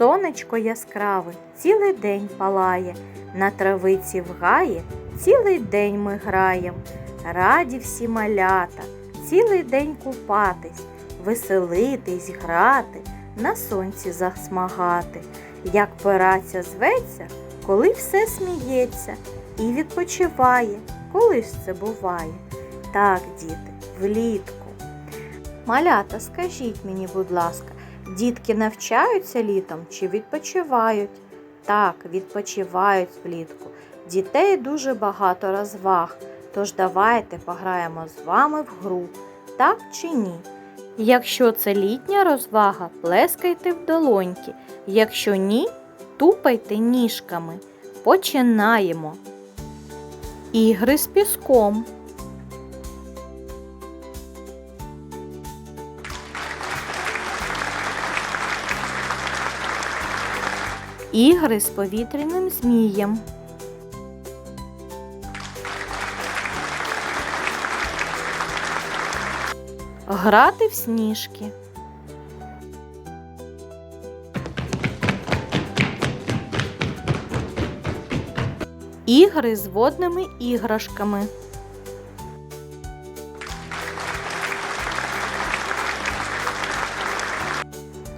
Сонечко яскраве цілий день палає, на травиці в гаї цілий день ми граєм. Раді всі малята, цілий день купатись, веселитись, грати, на сонці засмагати. Як праця зветься, коли все сміється і відпочиває, коли ж це буває. Так, діти, влітку. Малята, скажіть мені, будь ласка, дітки навчаються літом чи відпочивають? Так, відпочивають влітку. Дітей дуже багато розваг, тож давайте пограємо з вами в гру, так чи ні? Якщо це літня розвага, плескайте в долоньки. Якщо ні, тупайте ніжками. Починаємо. Ігри з піском. Ігри з повітряним змієм. Грати в сніжки. Ігри з водними іграшками.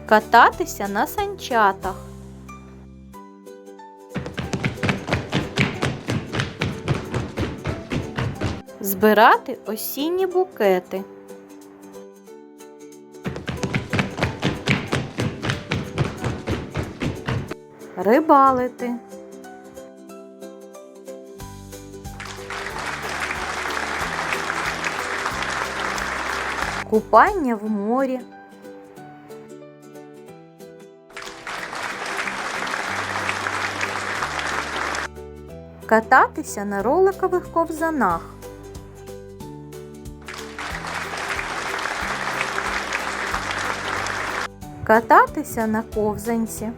Кататися на санчатах. Збирати осінні букети. Рибалити. Купання в морі. Кататися на роликових ковзанах. Кататися на ковзанці.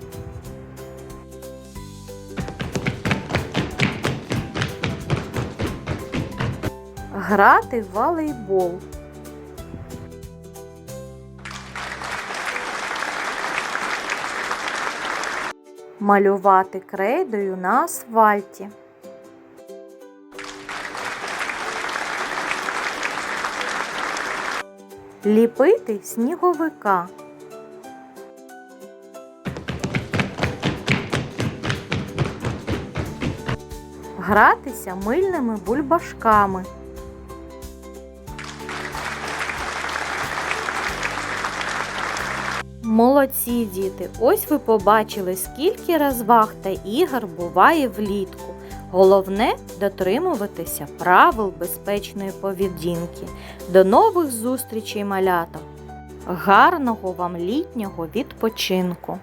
Грати в волейбол. Малювати крейдою на асфальті. Ліпити сніговика. Гратися мильними бульбашками. Молодці діти! Ось ви побачили, скільки розваг та ігор буває влітку. Головне дотримуватися правил безпечної поведінки. До нових зустрічей, малята! Гарного вам літнього відпочинку!